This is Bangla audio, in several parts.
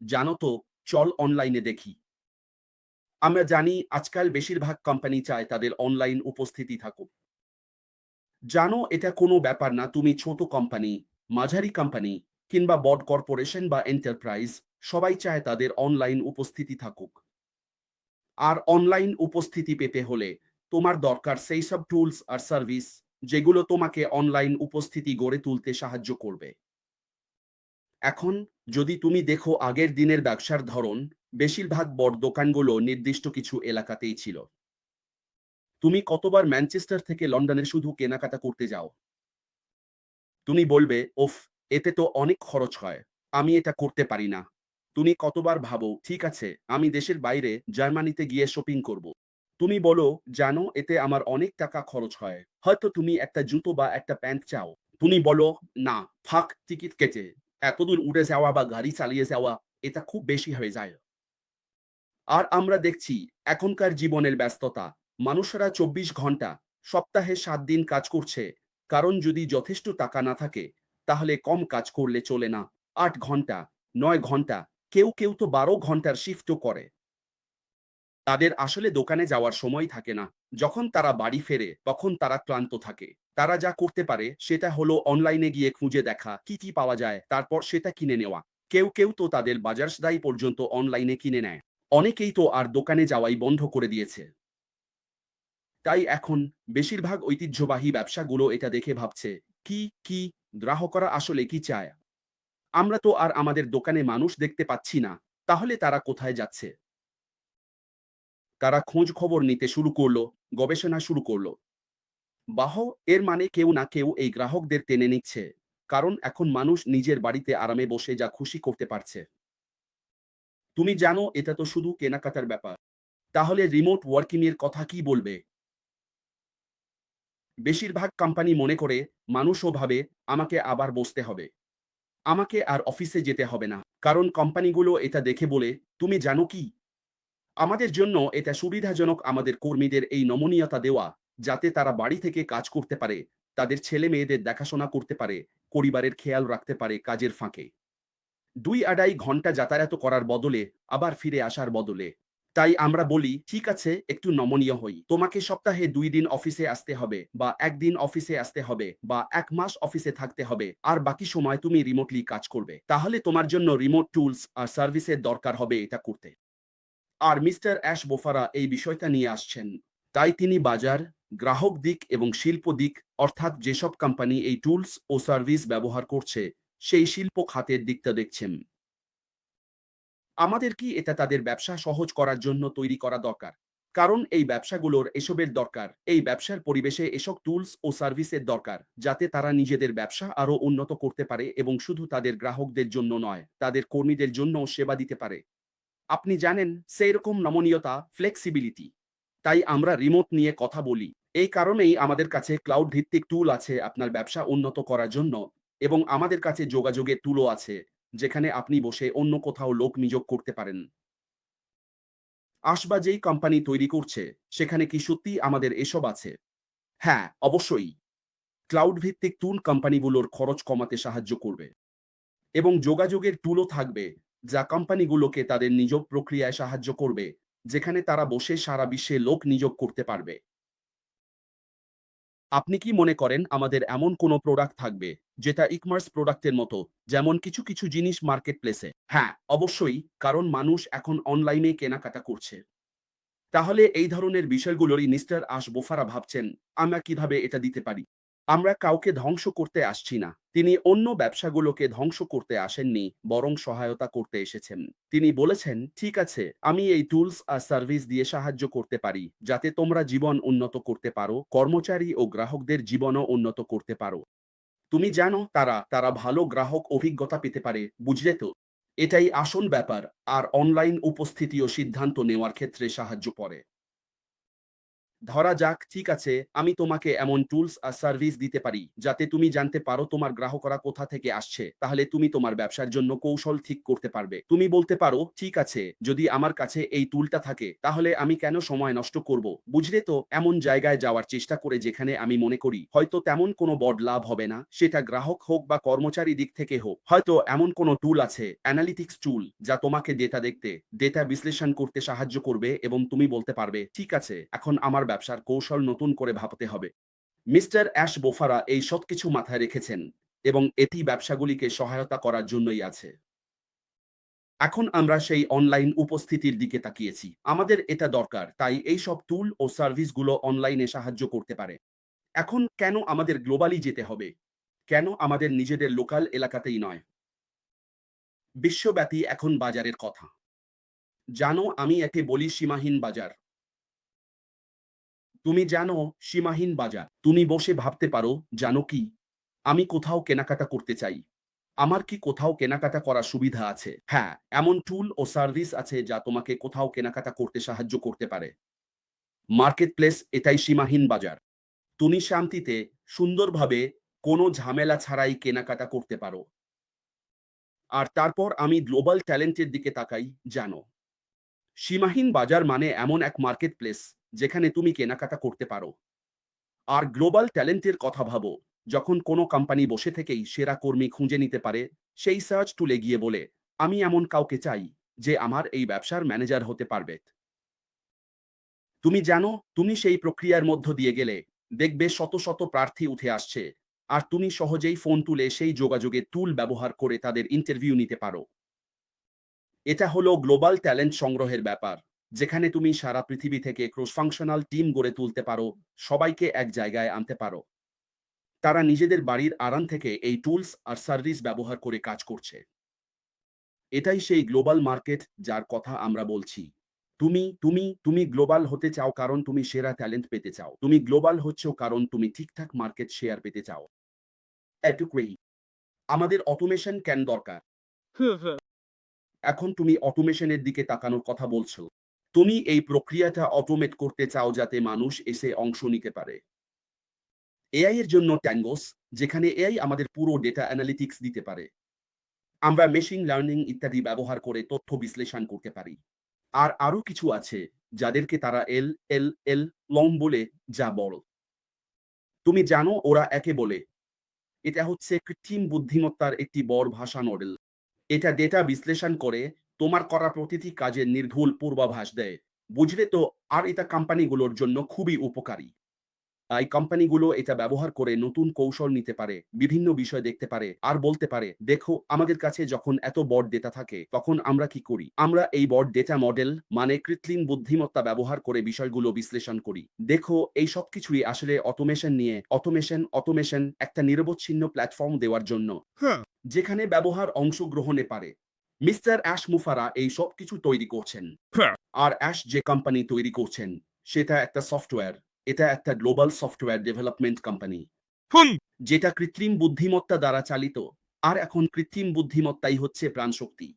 জানো তো, চল অনলাইনে দেখি। আমরা জানি আজকাল বেশিরভাগ কোম্পানি চায় তাদের অনলাইন উপস্থিতি থাকুক। জানো, এটা কোনো ব্যাপার না, তুমি ছোট কোম্পানি মাঝারি কোম্পানি কিংবা বড় কর্পোরেশন বা এন্টারপ্রাইজ সবাই চায় তাদের অনলাইন উপস্থিতি থাকুক। আর অনলাইন উপস্থিতি পেতে হলে তোমার দরকার সেই সব টুলস আর সার্ভিস যেগুলো তোমাকে অনলাইন উপস্থিতি গড়ে তুলতে সাহায্য করবে। এখন যদি তুমি দেখো আগের দিনের ব্যবসার ধরন, বেশিরভাগ বড় দোকানগুলো নির্দিষ্ট কিছু এলাকাতেই ছিল। তুমি কতবার ম্যানচেস্টার থেকে লন্ডনে শুধু কেনাকাটা করতে যাও? তুমি বলবে, ওফ, এতে তো অনেক খরচ হয়, আমি এটা করতে পারি না। তুমি কতবার ভাবো, ঠিক আছে, আমি দেশের বাইরে জার্মানিতে গিয়ে শপিং করব। তুমি বলো, জানো, এতে আমার অনেক টাকা খরচ হয়, হয়তো তুমি একটা জুতো বা একটা প্যান্ট চাও। তুমি বলো, না ফাঁক টিকিট কেটে। এতদূর উড়ে যাওয়া বা গাড়ি চালিয়ে যাওয়া, এটা খুব বেশি হয়ে যায়। আর আমরা দেখছি, এখনকার জীবনের ব্যস্ততা। মানুষেরা চব্বিশ ঘণ্টা, সপ্তাহে সাত দিন কাজ করছে। কারণ যদি যথেষ্ট টাকা না থাকে, তাহলে কম কাজ করলে চলে না। আট ঘণ্টা, নয় ঘণ্টা, কেউ কেউ তো বারো ঘণ্টার শিফটও করে। তাদের আসলে দোকানে যাওয়ার সময় থাকে না। যখন তারা বাড়ি ফেরে, তখন তারা ক্লান্ত থাকে। তারা যা করতে পারে, সেটা হলো অনলাইনে গিয়ে খুঁজে দেখা, কি কি পাওয়া যায়, তারপর সেটা কিনে নেওয়া। কেউ কেউ তো তাদের বাজার সদাই পর্যন্ত অনলাইনে কিনে নেয়। অনেকেই তো আর দোকানে যাওয়াই বন্ধ করে দিয়েছে। তাই এখন বেশিরভাগ ঐতিহ্যবাহী ব্যবসাগুলো এটা দেখে ভাবছে, কি কি, গ্রাহকরা আসলে কি চায়? আমরা তো আর আমাদের দোকানে মানুষ দেখতে পাচ্ছি না, তাহলে তারা কোথায় যাচ্ছে? তারা খোঁজ খবর নিতে শুরু করল, গবেষণা শুরু করল। বাহ এর মানে কেউ না কেউ এই গ্রাহকদের টেনে নিচ্ছে। কারণ এখন মানুষ নিজের বাড়িতে আরামে বসে যা খুশি করতে পারছে। তুমি জানো এটা তো শুধু কেনাকাটার ব্যাপার। তাহলে রিমোট ওয়ার্কিং এর কথা কি বলবে? বেশিরভাগ কোম্পানি মনে করে, মানুষও ভাবে, আমাকে আবার বসতে হবে। আমাকে আর অফিসে যেতে হবে না। কারণ কোম্পানিগুলো এটা দেখে বলে, তুমি জানো কি? আমাদের জন্য এটা সুবিধাজনক আমাদের কর্মীদের এই নমনীয়তা দেওয়া। যাতে তারা বাড়ি থেকে কাজ করতে পারে, তাদের ছেলে মেয়েদের দেখাশোনা করতে পারে, পরিবারের খেয়াল রাখতে পারে কাজের ফাঁকে। দুই আড়াই ঘণ্টা যাতায়াত করার বদলে আবার ফিরে আসার বদলে। তাই আমরা বলি, ঠিক আছে, একটু নমনীয় হই। তোমাকে সপ্তাহে দুই দিন অফিসে আসতে হবে, বা একদিন অফিসে আসতে হবে, বা এক মাস অফিসে থাকতে হবে, আর বাকি সময় তুমি রিমোটলি কাজ করবে। তাহলে তোমার জন্য রিমোট টুলস আর সার্ভিসের দরকার হবে এটা করতে। আর মিস্টার অ্যাশ বোফারা এই বিষয়টা নিয়ে আসছেন। তাই তিনি বাজার গ্রাহক দিক এবং শিল্প দিক, অর্থাৎ যেসব কোম্পানি এই টুলস ও সার্ভিস ব্যবহার করছে, সেই শিল্প খাতের দিকটা দেখছেন। আমাদের কি এটা তাদের ব্যবসা সহজ করার জন্য তৈরি করা দরকার? কারণ এই ব্যবসাগুলোর এসবের দরকার, এই ব্যবসার পরিবেশে এসব টুলস ও সার্ভিসের দরকার, যাতে তারা নিজেদের ব্যবসা আরও উন্নত করতে পারে এবং শুধু তাদের গ্রাহকদের জন্য নয়, তাদের কর্মীদের জন্য সেবা দিতে পারে। আপনি জানেন সেই রকম নমনীয়তা ফ্লেক্সিবিলিটি তাই আমরা রিমোট নিয়ে কথা বলি। এই কারণেই আমাদের কাছে ক্লাউড ভিত্তিক টুল আছে আপনার ব্যবসা উন্নত করার জন্য এবং আমাদের কাছে যোগাযোগের টুলও আছে, যেখানে আপনি বসে অন্য কোথাও লোক নিয়োগ করতে পারেন। আসবা যেই কোম্পানি তৈরি করছে, সেখানে কি সত্যি আমাদের এসব আছে? হ্যাঁ অবশ্যই। ক্লাউড ভিত্তিক টুল কোম্পানিগুলোর খরচ কমাতে সাহায্য করবে এবং যোগাযোগের টুলও থাকবে, যা কোম্পানিগুলোকে তাদের নিযোগ প্রক্রিয়ায় সাহায্য করবে, যেখানে তারা বসে সারা বিশ্বে লোক নিয়োগ করতে পারবে। আপনি কি মনে করেন আমাদের এমন কোনো প্রোডাক্ট থাকবে যেটা ইকমার্স প্রোডাক্টের মতো, যেমন কিছু কিছু জিনিস মার্কেট প্লেসে হ্যাঁ অবশ্যই, কারণ মানুষ এখন অনলাইনে কেনাকাটা করছে। তাহলে এই ধরনের বিষয়গুলোরই মিস্টার আশ বোফারা ভাবছেন, আমরা কীভাবে এটা দিতে পারি? আমরা কাউকে ধ্বংস করতে আসছি না। তিনি অন্য ব্যবসাগুলোকে ধ্বংস করতে আসেননি, বরং সহায়তা করতে এসেছেন। তিনি বলেছেন, ঠিক আছে, আমি এই টুলস আর সার্ভিস দিয়ে সাহায্য করতে পারি, যাতে তোমরা জীবন উন্নত করতে পারো, কর্মচারী ও গ্রাহকদের জীবনও উন্নত করতে পারো। তুমি জানো, তারা তারা ভালো গ্রাহক অভিজ্ঞতা পেতে পারে, বুঝলে তো? এটাই আসল ব্যাপার, আর অনলাইন উপস্থিতি ও সিদ্ধান্ত নেওয়ার ক্ষেত্রে সাহায্য করে। ধরা যাক, ঠিক আছে, আমি তোমাকে এমন টুলস আর সার্ভিস দিতে পারি, যাতে তুমি জানতে পারো তোমার গ্রাহকরা কোথা থেকে আসছে, তাহলে তুমি তোমার ব্যবসার জন্য কৌশল ঠিক করতে পারবে। তুমি বলতে পারো, ঠিক আছে, যদি আমার কাছে এই টুলটা থাকে, তাহলে আমি কেন সময় নষ্ট করব? বুঝলে তো, এমন জায়গায় যাওয়ার চেষ্টা করে যেখানে আমি মনে করি, হয়তো তেমন কোনো বড় লাভ হবে না, সেটা গ্রাহক হোক বা কর্মচারী দিক থেকে হোক। হয়তো এমন কোনো টুল আছে অ্যানালিটিক্স টুল যা তোমাকে ডেটা দেখতে ডেটা বিশ্লেষণ করতে সাহায্য করবে এবং তুমি বলতে পারবে, ঠিক আছে, এখন আমার ব্যবসার কৌশল নতুন করে ভাবতে হবে। মিস্টার অ্যাশ বোফারা এই সব কিছু মাথায় রেখেছেন এবং এটি ব্যবসাগুলিকে সহায়তা করার জন্যই আছে। এখন আমরা সেই অনলাইন উপস্থিতির দিকে তাকিয়েছি। আমাদের এটা দরকার, তাই এই সব টুল ও সার্ভিসগুলো অনলাইনে সাহায্য করতে পারে। এখন কেন আমাদের গ্লোবালি যেতে হবে? কেন আমাদের নিজেদের লোকাল এলাকাতেই নয়? বিশ্বব্যাপী এখন বাজারের কথা। জানো, আমি একে বলি সীমাহীন বাজার। তুমি জানো সীমাহীন বাজার। তুমি বসে ভাবতে পারো, জানো কি? আমি কোথাও কেনাকাটা করতে চাই। আমার কি কোথাও কেনাকাটা করার সুবিধা আছে? হ্যাঁ এমন টুল ও সার্ভিস আছে যা তোমাকে কোথাও কেনাকাটা করতে সাহায্য করতে পারে। মার্কেট প্লেস এটাই সীমাহীন বাজার। তুমি শান্তিতে, সুন্দরভাবে কোনো ঝামেলা ছাড়াই কেনাকাটা করতে পারো। আর তারপর আমি গ্লোবাল ট্যালেন্টের দিকে তাকাই, জানো। সীমাহীন বাজার মানে এমন এক মার্কেট প্লেস যেখানে তুমি কেনাকাটা করতে পারো। আর গ্লোবাল ট্যালেন্টের কথা ভাবো, যখন কোনো কোম্পানি বসে থেকেই সেরা কর্মী খুঁজে নিতে পারে, সেই সার্চ টুলে গিয়ে বলে, আমি এমন কাউকে চাই যে আমার এই ব্যবসার ম্যানেজার হতে পারবে। তুমি জানো, তুমি সেই প্রক্রিয়ার মধ্য দিয়ে গেলে, দেখবে শত শত প্রার্থী উঠে আসছে, আর তুমি সহজেই ফোন তুলে সেই যোগাযোগের টুল ব্যবহার করে তাদের ইন্টারভিউ নিতে পারো। এটা হলো গ্লোবাল ট্যালেন্ট সংগ্রহের ব্যাপার। যেখানে তুমি সারা পৃথিবী থেকে ক্রস ফাংশনাল টিম গড়ে তুলতে পারো সবাইকে এক জায়গায় আনতে পারো। তারা নিজেদের বাড়ির আরাম থেকে এই টুলস আর সার্ভিস ব্যবহার করে কাজ করছে। এটাই সেই গ্লোবাল মার্কেট যার কথা আমরা বলছি। তুমি তুমি তুমি গ্লোবাল হতে চাও কারণ তুমি সেরা ট্যালেন্ট পেতে চাও। তুমি গ্লোবাল হচ্ছ কারণ তুমি ঠিকঠাক মার্কেট শেয়ার পেতে চাও। এটুকুই আমাদের অটোমেশন কেন দরকার? এখন তুমি অটোমেশনের দিকে তাকানোর কথা বলছো। তুমি এই প্রক্রিয়াটা অটোমেট করতে চাও যাতে মানুষ এসে অংশ নিতে পারে। এআই এর জন্য ট্যাঙ্গোস যেখানে এআই আমাদের পুরো ডেটা অ্যানালিটিক্স দিতে পারে। আমরা মেশিন লার্নিং ইত্যাদি ব্যবহার করে তথ্য বিশ্লেষণ করতে পারি। আর আরও কিছু আছে যাদেরকে তারা এল এল এল লং বলে যা বড়। তুমি জানো ওরা একে বলে। এটা হচ্ছে কৃত্রিম বুদ্ধিমত্তার একটি বড় ভাষা মডেল এটা ডেটা বিশ্লেষণ করে তোমার করা প্রতিটি কাজের নির্ভুল পূর্বাভাস দেয়। বুঝলে তো? আর এটা কোম্পানিগুলোর জন্য খুবই উপকারী। এই কোম্পানিগুলো এটা ব্যবহার করে নতুন কৌশল নিতে পারে বিভিন্ন বিষয় দেখতে পারে আর বলতে পারে দেখো আমাদের কাছে যখন এত বড় ডেটা থাকে তখন আমরা কি করি? আমরা এই বড় ডেটা মডেল মানে কৃত্রিম বুদ্ধিমত্তা ব্যবহার করে বিষয়গুলো বিশ্লেষণ করি। দেখো এই সব কিছুই আসলে অটোমেশন নিয়ে অটোমেশন অটোমেশন একটা নিরবচ্ছিন্ন প্ল্যাটফর্ম দেওয়ার জন্য। যেখানে ব্যবহার অংশগ্রহণে পারে। মিস্টার অ্যাশ মুফারা এই সব কিছু তৈরি করছেন। আর অ্যাশ যে কোম্পানি তৈরি করছেন সেটা একটা সফটওয়্যার এটা একটা গ্লোবাল সফটওয়্যার ডেভেলপমেন্ট কোম্পানি যেটা কৃত্রিম বুদ্ধিমত্তা দ্বারা চালিত আর এখন কৃত্রিম বুদ্ধিমত্তাই হচ্ছে প্রাণশক্তি।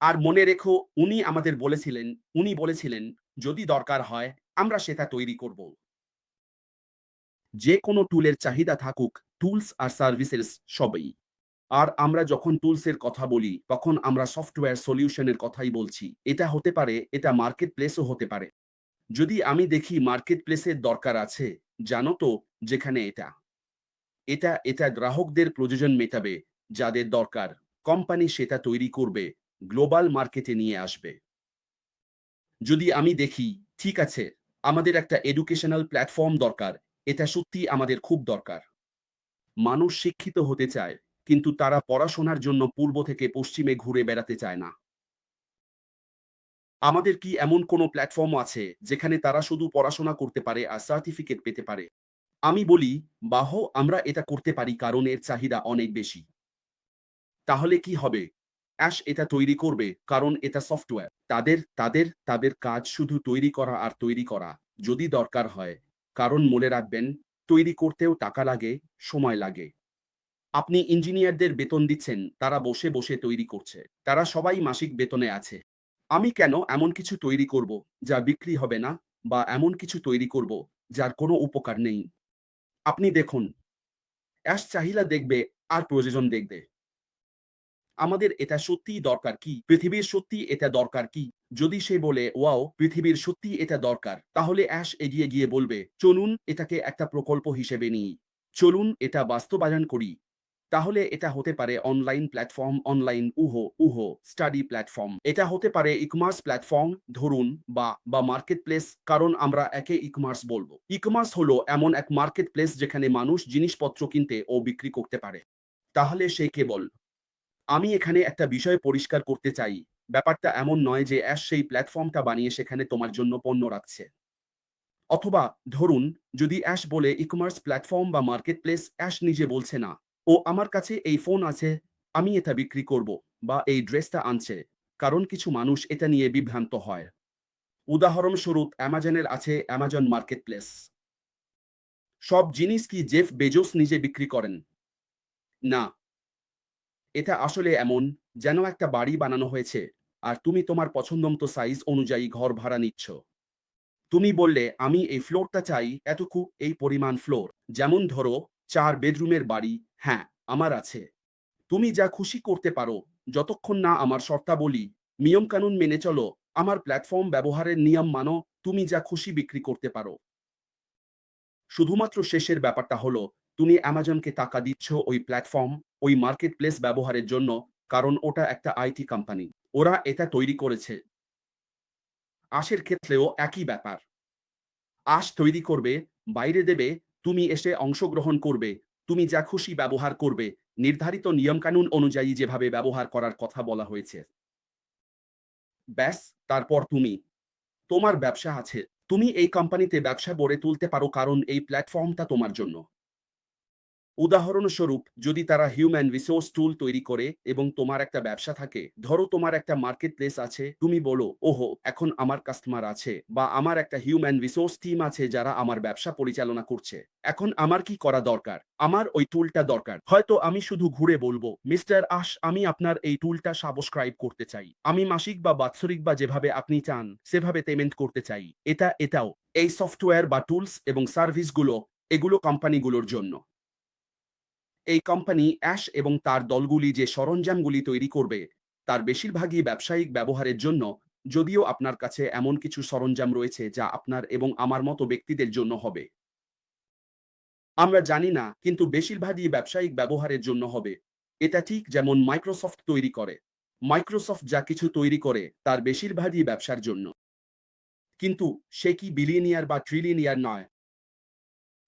আর মনে রেখো উনি আমাদের বলেছিলেন উনি বলেছিলেন যদি দরকার হয় আমরা সেটা তৈরি করব। যে কোনো টুলের চাহিদা থাকুক টুলস আর সার্ভিসেস সবই। আর আমরা যখন টুলসের কথা বলি, তখন আমরা সফটওয়্যার সলিউশনের কথাই বলছি। এটা হতে পারে, এটা মার্কেট প্লেসও হতে পারে। যদি আমি দেখি মার্কেট প্লেসের দরকার আছে, জানো তো, যেখানে এটা। এটা এটা গ্রাহকদের প্রয়োজন মেটাবে, যাদের দরকার। কোম্পানি সেটা তৈরি করবে, গ্লোবাল মার্কেটে নিয়ে আসবে। যদি আমি দেখি, ঠিক আছে, আমাদের একটা এডুকেশনাল প্ল্যাটফর্ম দরকার, এটা সত্যি আমাদের খুব দরকার। মানুষ শিক্ষিত হতে চায় কিন্তু তারা পড়াশোনার জন্য পূর্ব থেকে পশ্চিমে ঘুরে বেড়াতে চায় না। আমাদের কি এমন কোনো প্ল্যাটফর্ম আছে যেখানে তারা শুধু পড়াশোনা করতে পারে আর সার্টিফিকেট পেতে পারে? আমি বলি, বাহ, আমরা এটা করতে পারি কারণ এর চাহিদা অনেক বেশি। তাহলে কি হবে? অ্যাশ, এটা তৈরি করবে কারণ এটা সফটওয়্যার তাদের তাদের তাদের কাজ শুধু তৈরি করা আর তৈরি করা যদি দরকার হয়। কারণ মনে রাখবেন, তৈরি করতেও টাকা লাগে, সময় লাগে। আপনি ইঞ্জিনিয়ারদের বেতন দিচ্ছেন, তারা বসে বসে তৈরি করছে। তারা সবাই মাসিক বেতনে আছে। আমি কেন এমন কিছু তৈরি করব, যা বিক্রি হবে না, বা এমন কিছু তৈরি করব, যার কোনো উপকার নেই? আপনি দেখুন। অ্যাশ চাহিদা দেখবে, আর প্রয়োজন দেখবে। আমাদের এটা সত্যিই দরকার কি? পৃথিবীর সত্যি এটা দরকার কি? যদি সে বলে, ওয়াও, পৃথিবীর সত্যি এটা দরকার, তাহলে অ্যাশ এগিয়ে গিয়ে বলবে, চলুন, এটাকে একটা প্রকল্প হিসেবে নিই। চলুন, এটা বাস্তবায়ন করি। তাহলে এটা হতে পারে অনলাইন প্ল্যাটফর্ম অনলাইন উহো উহো স্টাডি প্ল্যাটফর্ম এটা হতে পারে ইকমার্স প্ল্যাটফর্ম ধরুন, বা বা মার্কেট প্লেস কারণ আমরা একে ইকমার্স বলব। ইকমার্স হলো এমন এক মার্কেট প্লেস যেখানে মানুষ জিনিসপত্র কিনতে ও বিক্রি করতে পারে। তাহলে সে কেবল আমি এখানে একটা বিষয় পরিষ্কার করতে চাই। ব্যাপারটা এমন নয় যে অ্যাশ সেই প্ল্যাটফর্মটা বানিয়ে সেখানে তোমার জন্য পণ্য রাখছে। অথবা, ধরুন, যদি অ্যাশ বলে ইকমার্স প্ল্যাটফর্ম বা মার্কেট প্লেস অ্যাশ নিজে বলছে না ও আমার কাছে এই ফোন আছে, আমি এটা বিক্রি করব বা এই ড্রেসটা আনছে, কারণ কিছু মানুষ এটা নিয়ে বিভ্রান্ত হয়। উদাহরণস্বরূপ, অ্যামাজনের আছে অ্যামাজন মার্কেট প্লেস সব জিনিস কি জেফ বেজোস নিজে বিক্রি করেন? না। এটা আসলে এমন, যেন একটা বাড়ি বানানো হয়েছে, আর তুমি তোমার পছন্দমতো সাইজ অনুযায়ী ঘর ভাড়া নিচ্ছ। তুমি বললে, আমি এই ফ্লোরটা চাই এতটুকু এই পরিমাণ ফ্লোর। যেমন ধরো চার বেডরুমের বাড়ি হ্যাঁ আমার আছে। তুমি যা খুশি করতে পারো, যতক্ষণ না আমার শর্তাবলী, নিয়মকানুন মেনে চলো, আমার প্ল্যাটফর্ম ব্যবহারের নিয়ম মানো, তুমি যা খুশি বিক্রি করতে পারো। শুধুমাত্র শেষের ব্যাপারটা হলো, তুমি অ্যামাজনকে টাকা দিচ্ছ ওই প্ল্যাটফর্ম, ওই মার্কেট প্লেস ব্যবহারের জন্য, কারণ ওটা একটা আইটি কোম্পানি। ওরা এটা তৈরি করেছে। আশের ক্ষেত্রেও একই ব্যাপার। আশ তৈরি করবে, বাইরে দেবে তুমি এসে অংশগ্রহণ করবে, তুমি যা খুশি ব্যবহার করবে, নির্ধারিত নিয়মকানুন অনুযায়ী যেভাবে ব্যবহার করার কথা বলা হয়েছে। ব্যাস, তারপর তুমি। তোমার ব্যবসা আছে। তুমি এই কোম্পানিতে ব্যবসা গড়ে তুলতে পারো কারণ এই প্ল্যাটফর্মটা তোমার জন্য। উদাহরণস্বরূপ, যদি তারা হিউম্যান রিসোর্স টুল তৈরি করে এবং তোমার একটা ব্যবসা থাকে, ধরো তোমার একটা মার্কেট প্লেস আছে, তুমি বলো, ওহো, এখন আমার কাস্টমার আছে বা আমার একটা হিউম্যান রিসোর্স টিম আছে যারা আমার ব্যবসা পরিচালনা করছে। এখন আমার কি করা দরকার? আমার ওই টুলটা দরকার। হয়তো আমি শুধু ঘুরে বলব, মিস্টার আশ, আমি আপনার এই টুলটা সাবস্ক্রাইব করতে চাই। আমি মাসিক বা বাৎসরিক বা যেভাবে আপনি চান, সেভাবে পেমেন্ট করতে চাই। এটা এটাও। এই সফটওয়্যার বা টুলস এবং সার্ভিসগুলো এগুলো কোম্পানিগুলোর জন্য। এই কোম্পানি অ্যাশ এবং তার দলগুলি যে সরঞ্জামগুলি তৈরি করবে, তার বেশিরভাগই ব্যবসায়িক ব্যবহারের জন্য। যদিও আপনার কাছে এমন কিছু সরঞ্জাম রয়েছে যা আপনার এবং আমার মতো ব্যক্তিদের জন্য হবে। আমরা জানি না, কিন্তু বেশিরভাগই ব্যবসায়িক ব্যবহারের জন্য হবে। এটা ঠিক যেমন মাইক্রোসফট তৈরি করে। মাইক্রোসফট যা কিছু তৈরি করে, তার বেশিরভাগই ব্যবসার জন্য। কিন্তু সে কি বিলিয়নিয়ার বা ট্রিলিয়নিয়ার নয়।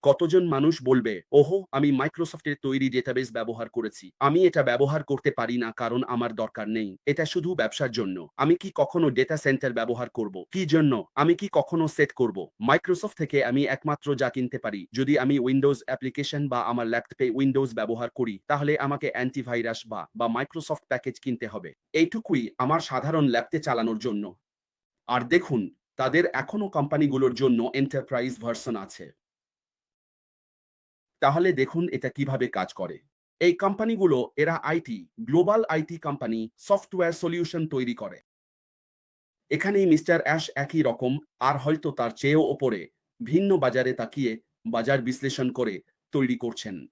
কতজন মানুষ বলবে, ওহো, আমি মাইক্রোসফটের তৈরি ডেটাবেস ব্যবহার করেছি। আমি এটা ব্যবহার করতে পারি না কারণ আমার দরকার নেই। এটা শুধু ব্যবসার জন্য। আমি কি কখনো ডেটা সেন্টার ব্যবহার করব? কি জন্য? আমি কি কখনো সেট করব? মাইক্রোসফট থেকে আমি একমাত্র যা কিনতে পারি। যদি আমি উইন্ডোজ অ্যাপ্লিকেশন বা আমার ল্যাপটপে উইন্ডোজ ব্যবহার করি, তাহলে আমাকে অ্যান্টিভাইরাস বা বা মাইক্রোসফট প্যাকেজ কিনতে হবে। এইটুকুই আমার সাধারণ ল্যাপটে চালানোর জন্য। আর দেখুন, তাদের এখনও কোম্পানিগুলোর জন্য এন্টারপ্রাইজ ভার্সন আছে। তাহলে দেখুন এটা কীভাবে কাজ করে। এই কোম্পানিগুলো, এরা IT, global IT company, software solution তৈরি করে। এখানেই মিস্টার অ্যাশ একই রকম, আর হয়তো তার চেয়েও ওপরে, ভিন্ন বাজারে তাকিয়ে বাজার বিশ্লেষণ করে তৈরি করছেন।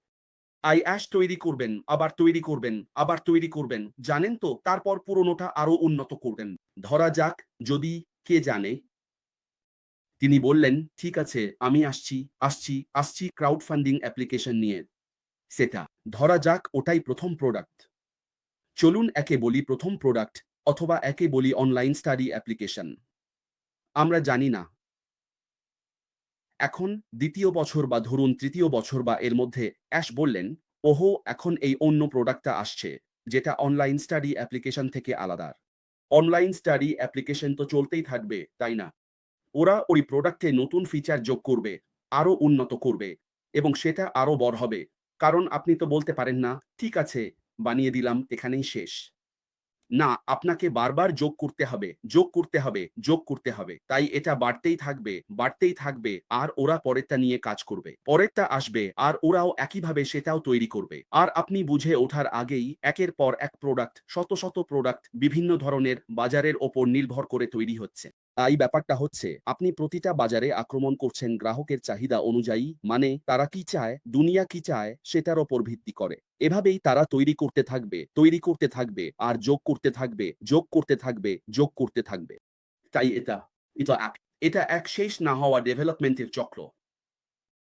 আই অ্যাশ তৈরি করবেন, আবার তৈরি করবেন, আবার তৈরি করবেন, জানেন তো? তারপর পুরনোটা আরও উন্নত করবেন। ধরা যাক, যদি কে জানে? তিনি বললেন, ঠিক আছে, আমি আসছি আসছি আসছি ক্রাউড ফান্ডিং অ্যাপ্লিকেশন নিয়ে। সেটা, ধরা যাক, ওটাই প্রথম প্রোডাক্ট চলুন একে বলি প্রথম প্রোডাক্ট অথবা একে বলি অনলাইন স্টাডি অ্যাপ্লিকেশন আমরা জানি না। এখন দ্বিতীয় বছর বা ধরুন তৃতীয় বছর বা এর মধ্যে অ্যাশ বললেন, ওহো, এখন এই অন্য প্রোডাক্টটা আসছে, যেটা অনলাইন স্টাডি অ্যাপ্লিকেশন থেকে আলাদা। অনলাইন স্টাডি অ্যাপ্লিকেশন তো চলতেই থাকবে, তাই না? ওরা ওই প্রোডাক্টে নতুন ফিচার যোগ করবে আরও উন্নত করবে এবং সেটা আরও বড় হবে। কারণ আপনি তো বলতে পারেন না, ঠিক আছে, বানিয়ে দিলাম, এখানেই শেষ। না, আপনাকে বারবার যোগ করতে হবে, যোগ করতে হবে, যোগ করতে হবে। তাই এটা বাড়তেই থাকবে বাড়তেই থাকবে, আর ওরা পরেরটা নিয়ে কাজ করবে। পরেরটা আসবে, আর ওরাও একইভাবে সেটাও তৈরি করবে। আর আপনি বুঝে ওঠার আগেই একের পর এক প্রোডাক্ট শত শত প্রোডাক্ট বিভিন্ন ধরনের বাজারের ওপর নির্ভর করে তৈরি হচ্ছে। এই ব্যাপারটা হচ্ছে আপনি প্রতিটা বাজারে আক্রমণ করছেন গ্রাহকের চাহিদা অনুযায়ী, মানে তারা কি চায়, দুনিয়া কি চায় সেটার ওপর ভিত্তি করে। এভাবেই তারা তৈরি করতে থাকবে, তৈরি করতে থাকবে, আর যোগ করতে থাকবে, যোগ করতে থাকবে, যোগ করতে থাকবে। তাই এটা, এটা এক এটা এক শেষ না হওয়া ডেভেলপমেন্টের চক্র।